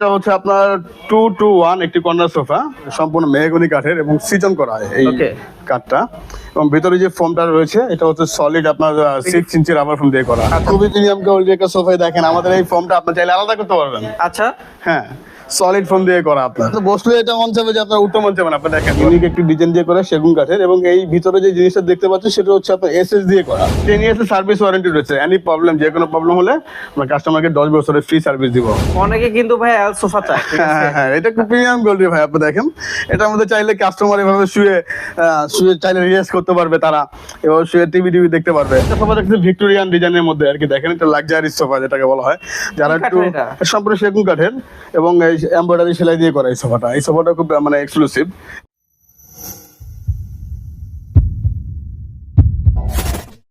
এটা হচ্ছে আপনার টু টু ওয়ান একটি কর্নার সোফা সম্পূর্ণ মেহগনি কাঠের এবং সিজন করা এই. কাঠটা। এবং ভিতরে যে ফোমটা রয়েছে এটা হচ্ছে সলিড আপনার সিক্স ইঞ্চি রাবার ফোম দিয়ে করা। আচ্ছা। খুবই প্রিমিয়াম কোয়ালিটি একটা সোফায় দেখেন। আমাদের এই ফোমটা আপনি চাইলে আলাদা করতে পারবেন। আচ্ছা। হ্যাঁ। সলিড ফোম দিয়ে করা আপনার। বসলে এটা মন চাবে যে আপনার উত্তম মন চাবেন আপনি দেখেন। ইউনিক একটি ডিজাইন দিয়ে করা সেগুন কাঠের এবং এই ভিতরে যে জিনিসটা দেখতে পাচ্ছেন সেটা হচ্ছে আপনার এসএস দিয়ে করা। টেন ইয়ার্স সার্ভিস ওয়ারেন্টি রয়েছে। এনি প্রবলেম যে কোনো প্রবলেম হলে আমরা কাস্টমারকে দশ বছরের ফ্রি সার্ভিস দিব। অনেকে কিন্তু ভাই এল সোফা চায় হ্যাঁ হ্যাঁ এটা খুব প্রিমিয়াম গোল্ডি ভাই আপনি দেখেন। এটার মধ্যে চাইলে কাস্টমার এভাবে শুয়ে আহ, শুয়ে চাইলে রিলাক্স করতে পারবে তারা। এবার শুয়ে টিভি টিভি দেখতে পারবে। এটা সোফা দেখতে ভিক্টোরিয়ান ডিজাইনের মধ্যে আর কি দেখেন এটা লাক্সারি সোফা যেটাকে বলা হয়। যারা একটু সম্পূর্ণ সেগুন কাঠের এবং এমব্রয়ডারি সেলাই দিয়ে করা এই সোফাটা। এই সোফাটা খুব মানে এক্সক্লুসিভ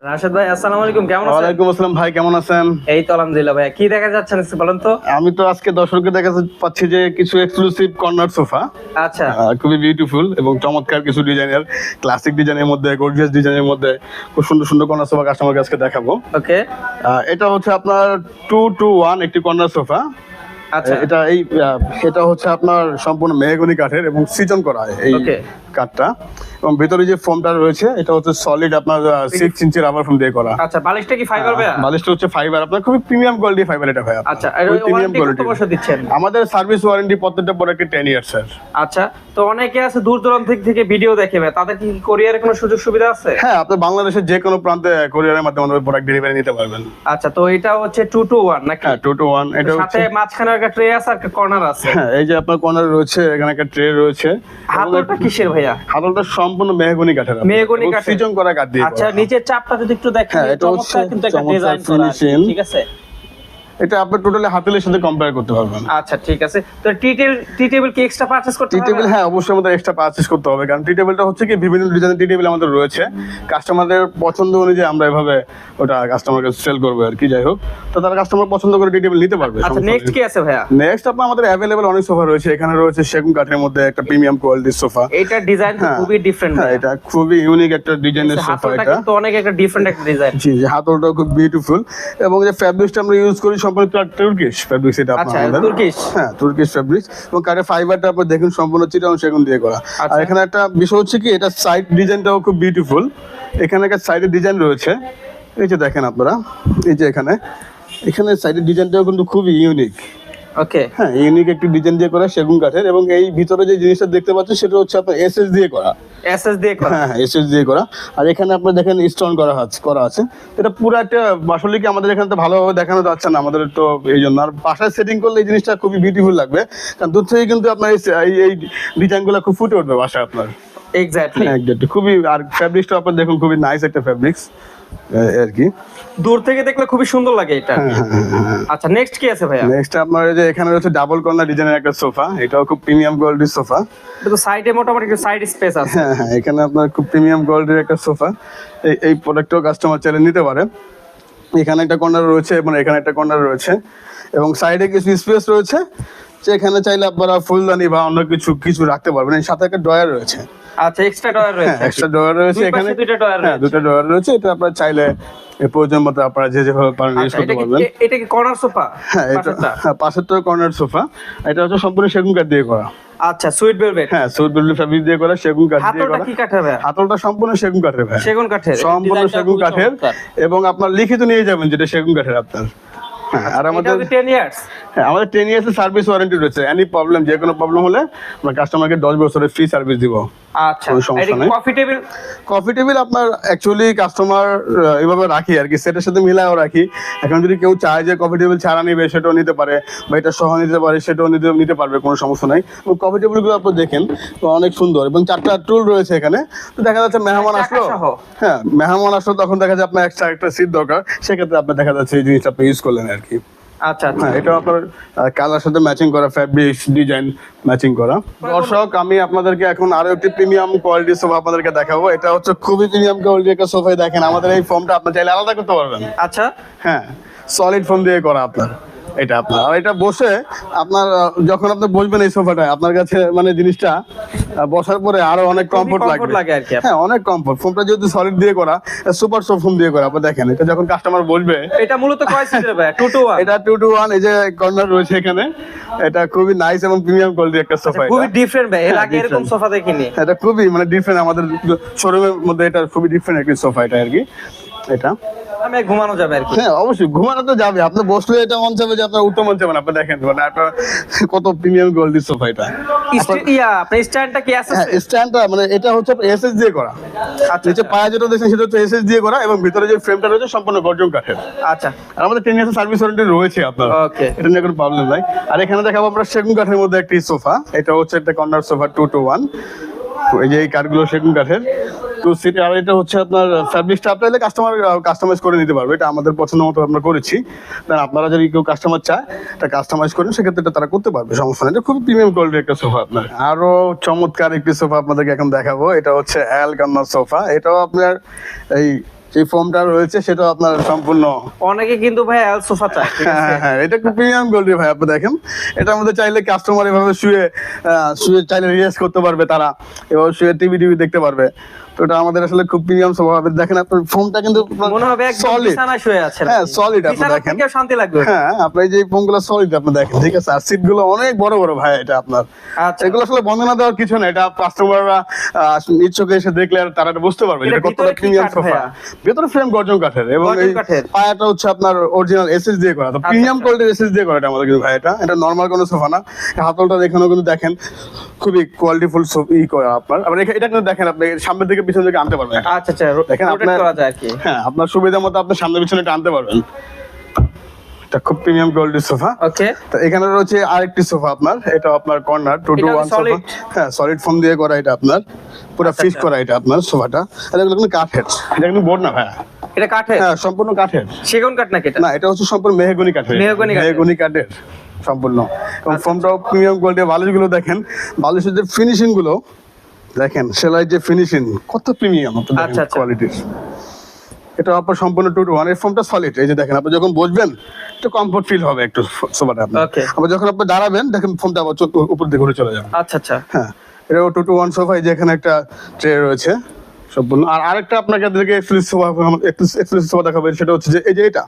রাশেদ ভাই আসসালামু আলাইকুম। কেমন আছেন? ওয়ালাইকুম আসসালাম ভাই কেমন আছেন? এই তো আলহামদুলিল্লাহ ভাই কি দেখা যাচ্ছেন একটু বলেন তো? আমি তো আজকে দর্শককে দেখা পাচ্ছি যে কিছু এক্সক্লুসিভ কর্নার সোফা। আচ্ছা। খুবই বিউটিফুল এবং চমৎকার কিছু ডিজাইনের ক্লাসিক ডিজাইনের মধ্যে গর্জিয়াস ডিজাইনের মধ্যে খুব সুন্দর সুন্দর কর্নার সোফা কাস্টমার কাছে দেখাবো। ওকে এটা হচ্ছে আপনার টু টু ওয়ান একটি কর্নার সোফা। আচ্ছা এটা এই এটা হচ্ছে আপনার সম্পূর্ণ মেহগনি কাঠের এবং সিজন করা হয় এই. কাঠটা। এবং ভিতরে যে ফোমটা রয়েছে এটা হচ্ছে সলিড আপনার সিক্স ইঞ্চি রাবার ফোম দিয়ে করা। আচ্ছা বালিশটা কি ফাইবার ভাই বালিশটা হচ্ছে ফাইবার আপনার খুবই প্রিমিয়াম কোয়ালিটি ফাইবার এটা ভাই আচ্ছা। বছর দিচ্ছেন? আমাদের সার্ভিস ওয়ারেন্টি প্রত্যেকটা প্রোডাক্টে টেন ইয়ার্স স্যার আচ্ছা তো অনেকে আছে দূর দূরান্ত থেকে- ভিডিও দেখে ভাই তাদের কি কোরিয়ারের কোনো সুযোগ সুবিধা আছে? হ্যাঁ আপনি বাংলাদেশের যে কোনো প্রান্তে কোরিয়ারের মাধ্যমে আমাদের প্রোডাক্ট ডেলিভারি নিতে পারবেন। আচ্ছা তো এটা হচ্ছে টু টু ওয়ান নাকি? হ্যাঁ টু টু ওয়ান এটা সাথে মাঝখানে একটা ট্রে আছে আর কর্নার আছে। হ্যাঁ এই যে আপনার কর্নার রয়েছে এখানে একটা ট্রে রয়েছে। হাতলটা কিসের ভাইয়া। হাতলটা সম্পূর্ণ মেহগনি কাঠের মেহগনি কাঠের। সিজন করা কাঠ দিয়ে আচ্ছা নিচের চাপটা যদি একটু দেখেন হ্যাঁ, এটা হচ্ছে কিন্তু একটা ডিজাইন করা ঠিক আছে? এটা আপনি টোটালি হাতেলের সাথে কম্পেয়ার করতে পারবেন আচ্ছা ঠিক আছে। তো টি টেবিল টি টেবিল কি এক্সট্রা পারচেজ করতে টি টেবিল হ্যাঁ অবশ্যই আমাদের এক্সট্রা পারচেস করতে হবে। কারণ টি টেবিলটা হচ্ছে কি বিভিন্ন ডিজাইনের টি টেবিল আমাদের রয়েছে। কাস্টমারদের পছন্দ অনুযায়ী আমরা এভাবে ওটা কাস্টমারকে সেল করব আর কি যাই হোক। তো তারা কাস্টমার পছন্দ করে টি টেবিল নিতে পারবে আচ্ছা নেক্সট কি আছে ভাইয়া? নেক্সট আপনার আমাদের অ্যাভেলেবল অনেক সোফা রয়েছে। এখানে রয়েছে সেগুন কাঠের মধ্যে একটা প্রিমিয়াম কোয়ালিটির সোফা এটা ডিজাইন হ্যাঁ। খুবই ডিফারেন্ট হ্যাঁ এটা খুবই ইউনিক একটা ডিজাইনের সোফা এটা। কিন্তু অনেক একটা ডিফারেন্ট একটা ডিজাইন জি হাতলটা খুব বিউটিফুল এবং যে ফ্যাব্রিক্সটা আমরা ইউজ করি সম্পূর্ণ তুর্কিশ ফ্যাব্রিক্স এটা আপনার তুর্কিশ। হ্যাঁ তুর্কিশ ফ্যাব্রিক্স এবং কারে ফাইবারটা আপনি দেখুন সম্পূর্ণ চিটাং সেগুন দিয়ে করা। আর আচ্ছা। এখানে একটা বিষয় হচ্ছে কি এটা সাইড ডিজাইনটাও খুব বিউটিফুল এখানে একটা সাইডের ডিজাইন রয়েছে। এই যে দেখেন আপনারা এই যে এখানে। এখানে সাইডের ডিজাইনটাও কিন্তু খুবই ইউনিক ওকে হ্যাঁ ইউনিক একটি ডিজাইন দিয়ে করা সেগুন কাঠের এবং এই ভিতরে যে জিনিসটা দেখতে পাচ্ছেন সেটা হচ্ছে আপনার এসএস দিয়ে করা। এসএস দিয়ে করা। হ্যাঁ হ্যাঁ এসএস দিয়ে করা। আর এখানে আপনি দেখেন স্টোন করা আছে করা আছে। এটা পুরো একটা আসলে কি আমাদের এখানে তো ভালোভাবে দেখানো যাচ্ছে না আমাদের তো এই জন্য। আর বাসায় সেটিং করলে এই জিনিসটা খুবই বিউটিফুল লাগবে। কারণ দূর থেকে কিন্তু আপনার এই এই- ডিজাইনগুলো খুব ফুটে উঠবে বাসায় আপনার। এক্স্যাক্টলি হ্যাঁ। খুবই আর ফ্যাব্রিক্সটা আপনার দেখুন খুবই নাইস একটা ফ্যাব্রিক্স আর কি। দূর থেকে দেখলে খুবই সুন্দর লাগে এটা। হ্যাঁ, আচ্ছা নেক্সট কি আছে ভাইয়া? নেক্সট আপনার এই যে এখানে রয়েছে ডাবল কর্নার ডিজাইনের একটা সোফা। এটাও খুব প্রিমিয়াম কোয়ালিটির সোফা। এটা তো সাইডে মোটামুটি একটু সাইড স্পেস আছে। হ্যাঁ হ্যাঁ এখানে আপনার খুব প্রিমিয়াম কোয়ালিটির একটা সোফা। এই এই প্রোডাক্টটাও কাস্টমার চাইলে নিতে পারে। এখানে একটা কর্নার রয়েছে এবং এখানে একটা কর্নার রয়েছে। এবং সাইডে কিছু স্পেস রয়েছে যে এখানে চাইলে আপনারা ফুলদানি বা অন্য কিছু কিছু রাখতে পারবেন। এর সাথে একটা ড্রয়ার রয়েছে। আচ্ছা এক্সট্রা ডয়ার হ্যাঁ রয়েছে। এক্সট্রা ড্রয়ার রয়েছে এখানে। দুইটা ডয়ার হ্যাঁ রয়েছে। দুটো ড্রয়ার রয়েছে। এটা আপনারা চাইলে এর প্রয়োজন মতো আপনারা যে যেভাবে পারেন ইউজ আচ্ছা করতে পারবেন। এটা কি কর্নার সোফা হ্যাঁ এটা হ্যাঁ পাশেরটা কর্নার সোফা এটা হচ্ছে সম্পূর্ণ সেগুন কাঠ দিয়ে করা। আচ্ছা সুইট ভেলভেট হ্যাঁ সুইট ফ্যাব্রিক দিয়ে করা সেগুন কাঠ দিয়ে করা। কি কাঠের হাতলটা সম্পূর্ণ সেগুন কাঠের ভাই। সেগুন কাঠের সম্পূর্ণ সেগুন কাঠের। এবং আপনার লিখিত নিয়ে যাবেন যেটা সেগুন কাঠের আপনার। হ্যাঁ, আর আমাদের 10 ইয়ার্স হ্যাঁ, আমাদের টেন ইয়ার্স সার্ভিস ওয়ারেন্টি রয়েছে। এনি প্রবলেম যে কোনো প্রবলেম হলে আমরা কাস্টমারকে দশ বছরের ফ্রি সার্ভিস দিব। আচ্ছা সমস্যা কফি টেবিল কফি টেবিল আপনার অ্যাকচুয়ালি কাস্টমার এইভাবে রাখি আর কি। সেটার সাথে মিলায়ও রাখি। এখন যদি কেউ চায় যে কফি টেবিল ছাড়া নিবে সেটাও নিতে পারে বা এটা সহ নিতে পারে সেটাও নিতে নিতে পারবে কোনো সমস্যা নাই। এবং কফি টেবিলগুলো আপনি দেখেন অনেক সুন্দর। এবং চারটা টুল রয়েছে এখানে। তো দেখা যাচ্ছে মেহমান আসলো। হ্যাঁ মেহমান আসলো তখন দেখা যায় আপনার একটা সিট দরকার। সেক্ষেত্রে আপনার দেখা যাচ্ছে এই জিনিসটা আপনি ইউজ করলেন আর কি। আচ্ছা আচ্ছা। হ্যাঁ এটা আপনার কালার সাথে ম্যাচিং করা ফ্যাব্রিক্স ডিজাইন ম্যাচিং করা। দর্শক আমি আপনাদেরকে এখন আরও একটি প্রিমিয়াম কোয়ালিটি সোফা আপনাদেরকে দেখাবো। এটা হচ্ছে খুবই প্রিমিয়াম কোয়ালিটির একটা সোফাই দেখেন। আমাদের এই ফর্মটা আপনি চাইলে আলাদা করতে পারবেন। আচ্ছা। হ্যাঁ সলিড ফর্ম দিয়ে করা আপনার। এটা আপনার। আর এটা বসে আপনার যখন আপনি বসবেন এই সোফাটায় আপনার কাছে মানে জিনিসটা বসার পরে আরও অনেক কমফোর্ট লাগে আর কি। হ্যাঁ অনেক কমফোর্ট ফোমটা যেহেতু সলিড দিয়ে করা সুপার সফট ফোম দিয়ে করা আপনি দেখেন এটা যখন কাস্টমার বসবে এটা মূলত কয় সিটের ভাই? টু টু ওয়ান এটা টু টু ওয়ান এই যে কর্নার রয়েছে এখানে এটা খুবই নাইস এবং প্রিমিয়াম কোয়ালিটির একটা সোফা আচ্ছা, খুবই ডিফারেন্ট ভাই এর হ্যাঁ, আগে এরকম সোফা দেখিনি। এটা খুবই মানে ডিফারেন্ট আমাদের শোরুমের মধ্যে এটা খুবই ডিফারেন্ট একটি সোফা এটা আর কি। এটা? আমি ঘুমানো যাবে আর কি। হ্যাঁ অবশ্যই ঘুমানো তো যাবে। আপনি বসলে এটা মন চাবে যে আপনার উত্তম মন চাবে না আপনি দেখেন মানে আপনার কত প্রিমিয়াম কোয়ালিটির সোফা এটা ইয়া আপনার স্ট্যান্ডটা কি আছে? হ্যাঁ স্ট্যান্ডটা মানে এটা হচ্ছে এসএস দিয়ে করা। আচ্ছা নিচে পায়া যেটা দেখছেন সেটা হচ্ছে এসএস দিয়ে করা এবং ভিতরে যে ফ্রেমটা রয়েছে সম্পূর্ণ গর্জন কাঠের। আচ্ছা। আর আমাদের টেন ইয়ার্স সার্ভিস ওয়ারেন্টি রয়েছে আপনার। Okay. এটা নিয়ে কোনো প্রবলেম নাই। আর এখানে দেখাবো আমরা সেগুন কাঠের মধ্যে একটি সোফা। এটা হচ্ছে একটা corner sofa two two one এই যে এই কাঠগুলো সেগুন কাঠের। টু সিট আর এটা হচ্ছে আপনার ফ্যাব্রিকটা আপনার কাস্টমার কাস্টমাইজ করে নিতে পারবে। এটা আমাদের পছন্দ মতো আমরা করেছি। কারণ আপনারা যদি কেউ কাস্টমার চায় এটা কাস্টমাইজ করেন সেক্ষেত্রে এটা তারা করতে পারবে সমস্যা নেই। এটা খুব প্রিমিয়াম কোয়ালিটির একটা সোফা আপনার। আরও চমৎকার একটি সোফা আপনাদেরকে এখন দেখাবো। এটা হচ্ছে অ্যাল সোফা এটাও আপনার এই যে ফর্মটা রয়েছে সেটাও আপনার সম্পূর্ণ অনেকে কিন্তু ভাই এল সোফা চায় হ্যাঁ হ্যাঁ এটা খুব প্রিমিয়াম গোল্ডি ভাই আপনি দেখেন। এটার মধ্যে চাইলে কাস্টমার এভাবে শুয়ে শুয়ে চাইলে রিয়াজ করতে পারবে তারা। এভাবে শুয়ে টিভি টিভি দেখতে পারবে। তো এটা আমাদের আসলে খুব প্রিমিয়াম স্বভাব। দেখেন আপনার ফোমটা কিন্তু মনে হবে সলিড শুয়ে আছেন হ্যাঁ, solid আপনি দেখেন। শান্তি লাগবে। হ্যাঁ আপনার এই যে ফোমগুলো সলিড আপনি দেখেন ঠিক আছে? আর সিটগুলো অনেক বড় বড় ভাই এটা আপনার। আচ্ছা। এগুলো আসলে বন্দনা দেওয়ার কিছু না এটা কাস্টমাররা এসে দেখলে আর তারা বুঝতে পারবে এটা কতটা প্রিমিয়াম সোফা? ভেতরে ফ্রেম গর্জন কাঠের এবং এই পায়াটা হচ্ছে আপনার অরিজিনাল এসএস দিয়ে করা। তো প্রিমিয়াম। কোয়ালিটির এসএস দিয়ে করা এটা আমাদের কিন্তু ভাই এটা। এটা নর্মাল কোনো সোফা না। হাতলটা এখানেও কিন্তু দেখেন খুবই কোয়ালিটিফুল ই করা আপনার। আবার এটা কিন্তু দেখেন আপনি সামনের দিকে আনতে পারবেন। আচ্ছা আচ্ছা দেখেন আপনার করা যায় আর কি। হ্যাঁ আপনার সুবিধা মতো আপনি সামনে পিছনে এটা আনতে পারবেন। এটা খুব প্রিমিয়াম কোয়ালিটির সোফা। ওকে। তো এখানে রয়েছে আরেকটি সোফা আপনার এটা আপনার corner two two one sofa. হ্যাঁ সলিড ফোম দিয়ে করা এটা আপনার পুরো ফিক্স আচ্ছা। করা এটা আপনার সোফাটা। কিন্তু কাঠের এটা কিন্তু বোর্ড না ভাই এটা কাঠের হ্যাঁ সম্পূর্ণ কাঠের সেগুন কাঠ নাকি এটা? না এটা হচ্ছে সম্পূর্ণ মেহগনি কাঠের মেহগনি কাঠের। মেহগনি কাঠের সম্পূর্ণ। এবং ফোমটাও প্রিমিয়াম কোয়ালিটির বালিশগুলো দেখেন। বালিশের যে ফিনিশিংগুলো দেখেন সেলাই যে ফিনিশিং কত প্রিমিয়াম আচ্ছা, আচ্ছা। কোয়ালিটির এটা আপনার সম্পূর্ণ টু টু ওয়ানের ফোমটা সলিড এই যে দেখেন আপনি যখন বসবেন একটু কমফোর্ট ফিল হবে একটু সোফাটা আপনার. আবার যখন আপনি দাঁড়াবেন দেখেন ফোমটা আবার উপর দিকে ঘুরে চলে যাবে। আচ্ছা আচ্ছা। হ্যাঁ এটা টু টু ওয়ান সোফা যে এখানে একটা ট্রে রয়েছে সম্পূর্ণ। আর আরেকটা আপনাকে দেখে এক্সপ্রেস সোফা এক্সপ্রেস সোফা দেখাবে সেটা হচ্ছে যে এই যে এটা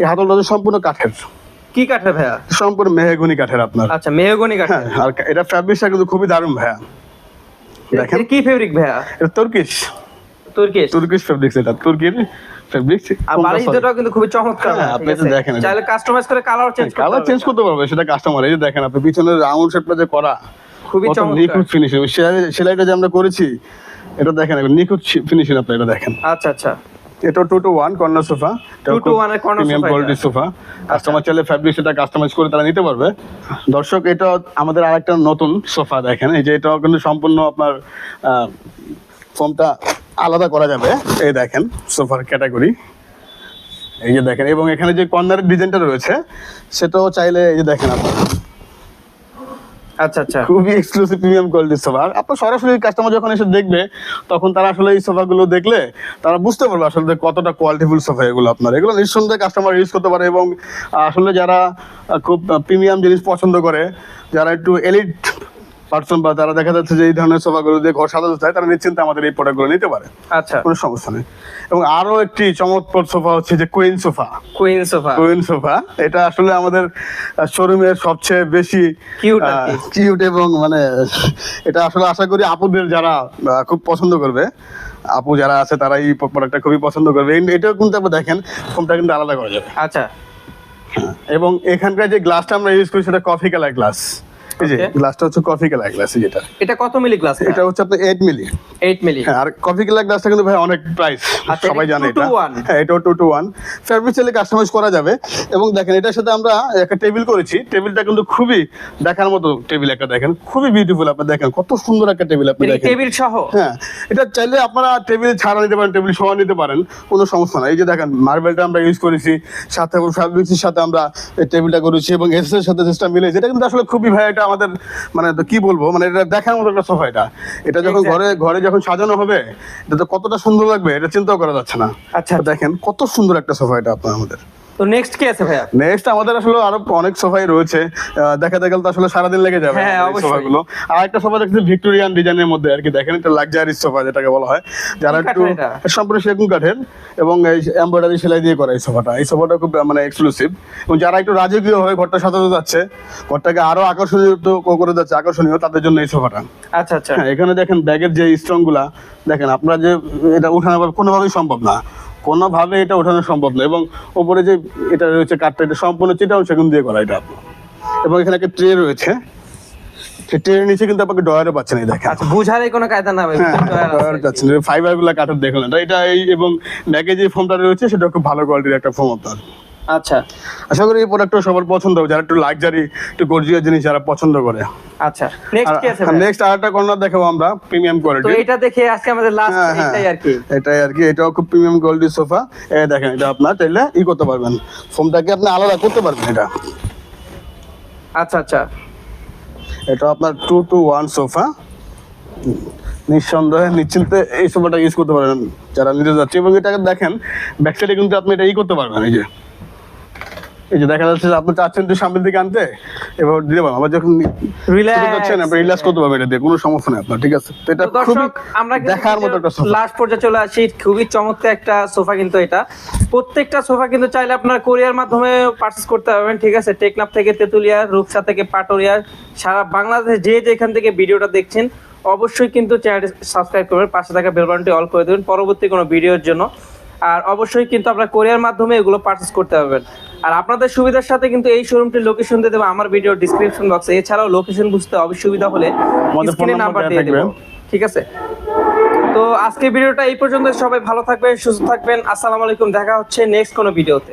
এই হাতলটা সম্পূর্ণ কাঠের। কি কাঠের ভাইয়া? সম্পূর্ণ মেহগুনি কাঠের আপনার। আচ্ছা মেহগনি কাঠ হ্যাঁ আর এটা ফ্যাব্রিকটা কিন্তু খুবই দারুণ ভাইয়া। দেখেন। কি ফেব্রিক ভাইয়া? এটা তুর্কিশ? তুর্কিশ তুর্কিশ এটা তুর্কির ফ্যাব্রিক্স আর বালিশ দুটো কিন্তু খুবই চমৎকার। হ্যাঁ, আপনি তো দেখেন চাইলে কাস্টমাইজ করে কালার চেঞ্জ কালার চেঞ্জ করতে পারবে সেটা কাস্টমার এই যে দেখেন আপনি পিছনে রাউন্ড শেপটা যে করা খুবই চমৎকার। নিখুঁত ফিনিশিং সেলাইটা যে আমরা করেছি এটা দেখেন নিখুঁত ফিনিশিং আপনি এটা দেখেন। আচ্ছা আচ্ছা। এটা two two one corner sofa 2 to 1 এর corner প্রিমিয়াম কোয়ালিটির সোফা কাস্টমার চাইলে ফ্যাব্রিক সেটা কাস্টমাইজ করে তারা নিতে পারবে। দর্শক এটা আমাদের আরেকটা নতুন সোফা দেখেন। এই যে এটাও কিন্তু সম্পূর্ণ আপনার আলাদা করা যাবে। এই দেখেন সোফার ক্যাটাগরি এই যে দেখেন এবং এখানে যে কর্নারের ডিজাইনটা রয়েছে সেটাও চাইলে এই যে দেখেন আপনারা। আচ্ছা আচ্ছা। খুবই এক্সক্লুসিভ প্রিমিয়াম কোয়ালিটির সোফা আপনার সরাসরি কাস্টমার যখন এসে দেখবে, তখন তারা আসলে এই সোফাগুলো দেখলে তারা বুঝতে পারবে আসলে কতটা কোয়ালিটিফুল সোফা এগুলো আপনার। এগুলো নিঃসন্দেহে কাস্টমার ইউজ করতে পারে এবং আসলে যারা খুব প্রিমিয়াম জিনিস পছন্দ করে, যারা একটু এলিট পার্সন বা তারা দেখা যাচ্ছে যে এই ধরনের সোফাগুলো দিয়ে ঘর সাজাতে চায় তারা নিশ্চিন্তে আমাদের এই প্রোডাক্টগুলো নিতে পারে। আচ্ছা। কোনো সমস্যা নেই। এবং আরও একটি চমৎকার সোফা হচ্ছে যে queen sofa queen sofa queen sofa এটা আসলে আমাদের শোরুমের সবচেয়ে বেশি আর কিউট এবং মানে এটা আসলে আশা করি আপুদের যারা খুব পছন্দ করবে আপু যারা আছে তারা এই প্রোডাক্টটা খুবই পছন্দ করবে। এটাও কিন্তু আপনি দেখেন ফোনটা কিন্তু আলাদা করা যাবে। আচ্ছা। এবং এখানকার যে গ্লাসটা আমরা ইউজ করি সেটা কফি কালার গ্লাস এই যে গ্লাসটা হচ্ছে কফি কালার গ্লাস যেটা। এটা কত মিলি গ্লাস এটা হচ্ছে আপনার মিলি 8 মিলি হ্যাঁ আর কফি কালার গ্লাসটা কিন্তু ভাই অনেক প্রাইস আচ্ছা, সবাই জানে এটা। হ্যাঁ টু ফেব্রিক চাইলে কাস্টমাইজ করা যাবে। এবং দেখেন এটার সাথে আমরা একটা টেবিল করেছি। টেবিলটা কিন্তু খুবই দেখার মতো টেবিল একটা দেখেন। খুবই বিউটিফুল আপনি দেখেন কত সুন্দর একটা টেবিল আপনি দেখেন। টেবিল সহ? হ্যাঁ এটা চাইলে আপনারা টেবিল ছাড়া নিতে পারেন টেবিল সহ নিতে পারেন কোনো সমস্যা নাই। এই যে দেখেন মার্বেলটা আমরা ইউজ করেছি সাথে ফ্যাব্রিক্সের সাথে আমরা টেবিলটা করেছি এবং এস এর সাথে সিস্টেম মিলে যেটা কিন্তু আসলে খুবই ভাই এটা আমাদের মানে কি বলব মানে এটা দেখার মতো একটা সোফা এটা। এটা যখন ঘরে ঘরে যখন সাজানো হবে এটা তো কতটা সুন্দর লাগবে এটা চিন্তাও করা যাচ্ছে না। আচ্ছা। দেখেন কত সুন্দর একটা সোফা এটা আপনার আমাদের। তো নেক্সট কি আছে ভাইয়া? নেক্সট আমাদের আসলে আরও অনেক সোফাই রয়েছে। দেখাতে গেলে তো আসলে সারাদিন লেগে যাবে হ্যাঁ, আমাদের এই অবশ্যই। সোফাগুলো আর একটা সোফা দেখছি ভিক্টোরিয়ান ডিজাইনের মধ্যে আর কি দেখেন এটা লাক্সারি সোফা যেটাকে বলা হয়। যারা একটু সম্পূর্ণ সেগুন কাঠের এবং এই এমব্রয়ডারি সেলাই দিয়ে করা এই সোফাটা এই সোফাটা খুব মানে এক্সক্লুসিভ এবং যারা একটু রাজকীয় ঘরটা সাজাতে যাচ্ছে ঘরটাকে আরও আকর্ষণীয় করে যাচ্ছে আকর্ষণীয় তাদের জন্য এই সোফাটা আচ্ছা আচ্ছা। হ্যাঁ এখানে দেখেন ব্যাগের যে স্ট্রংগুলা দেখেন আপনারা যে এটা উঠানো কোনোভাবেই সম্ভব না। কোনোভাবে এটা ওঠানো সম্ভব না। এবং ওপরে যে এটা রয়েছে কাঠটা এটা সম্পূর্ণ চিটাউন সেগুন দিয়ে করা এটা। আপনার এবং এখানে একটা ট্রে রয়েছে। ট্রেনের নিচে কিন্তু আপনাকে ডয়ারও পাচ্ছেন এই দেখেন। আচ্ছা বুঝারই কোনো কায়দা না ভাই হ্যাঁ ডয়ার পাচ্ছেন। কাঠের দেখলেন। এটা এটা এই এবং ব্যাগে যে ফোমটা রয়েছে সেটা খুব ভালো কোয়ালিটির একটা ফোম আপনার। আচ্ছা। আশা করি এই প্রোডাক্টটা সবার পছন্দ হবে যারা একটু লাক্সারি একটু গর্জিয়াস জিনিস যারা পছন্দ করে। আচ্ছা নেক্সট কি আছে নেক্সট আরেকটা কর্নার দেখাবো আমরা প্রিমিয়াম তো এটা দেখে আজকে আমাদের লাস্ট হ্যাঁ, হ্যাঁ। এটাই আর কি। এটাই আর কি এটাও খুব প্রিমিয়াম কোয়ালিটির সোফা এই দেখেন এটা আপনার চাইলে ই করতে পারবেন। ফোমটাকে আপনি আলাদা করতে পারবেন এটা। আচ্ছা আচ্ছা। এটা আপনার টু টু ওয়ান সোফা নিঃসন্দেহে নিশ্চিন্তে এই সোফাটা ইউজ করতে পারবেন যারা নিতে যাচ্ছে। এবং এটাকে দেখেন ব্যাক সাইডে কিন্তু আপনি এটা ই করতে পারবেন এই যে। এই যে দেখা যাচ্ছে যে আপনি চাচ্ছেন তো সামনের দিকে আনতে এবার দিতে পারবেন আবার যখন. যাচ্ছেন আপনি রিল্যাক্স করতে পারবেন এটা দিয়ে কোনো সমস্যা নেই আপনার ঠিক আছে? তো এটা খুবই আমরা দেখার মতো একটা সোফা লাস্ট পর্যায়ে চলে আসি খুবই চমৎকার একটা সোফা কিন্তু এটা। প্রত্যেকটা সোফা কিন্তু চাইলে আপনার কোরিয়ার মাধ্যমে পারচেস করতে পারবেন ঠিক আছে? টেকনাফ থেকে তেতুলিয়া রূপসা থেকে পাটুরিয়া সারা বাংলাদেশ যে যেখান থেকে ভিডিওটা দেখছেন অবশ্যই কিন্তু চ্যানেলটি সাবস্ক্রাইব করবেন পাশে থাকা বেল বাটনটি অল করে দেবেন। পরবর্তী কোনো ভিডিওর জন্য। আর অবশ্যই কিন্তু আপনার কোরিয়ার মাধ্যমে এগুলো পারচেস করতে পারবেন। আর আপনাদের সুবিধার সাথে কিন্তু এই শোরুমটির লোকেশন দিয়ে দেবো আমার ভিডিও ডিসক্রিপশন বক্সে এছাড়াও লোকেশন বুঝতে অসুবিধা হলে স্ক্রিনে নাম্বার দিয়ে দেবো। ঠিক আছে? তো আজকে ভিডিওটা এই পর্যন্ত। সবাই ভালো থাকবেন সুস্থ থাকবেন। আসসালামু আলাইকুম। দেখা হচ্ছে নেক্সট কোনো ভিডিওতে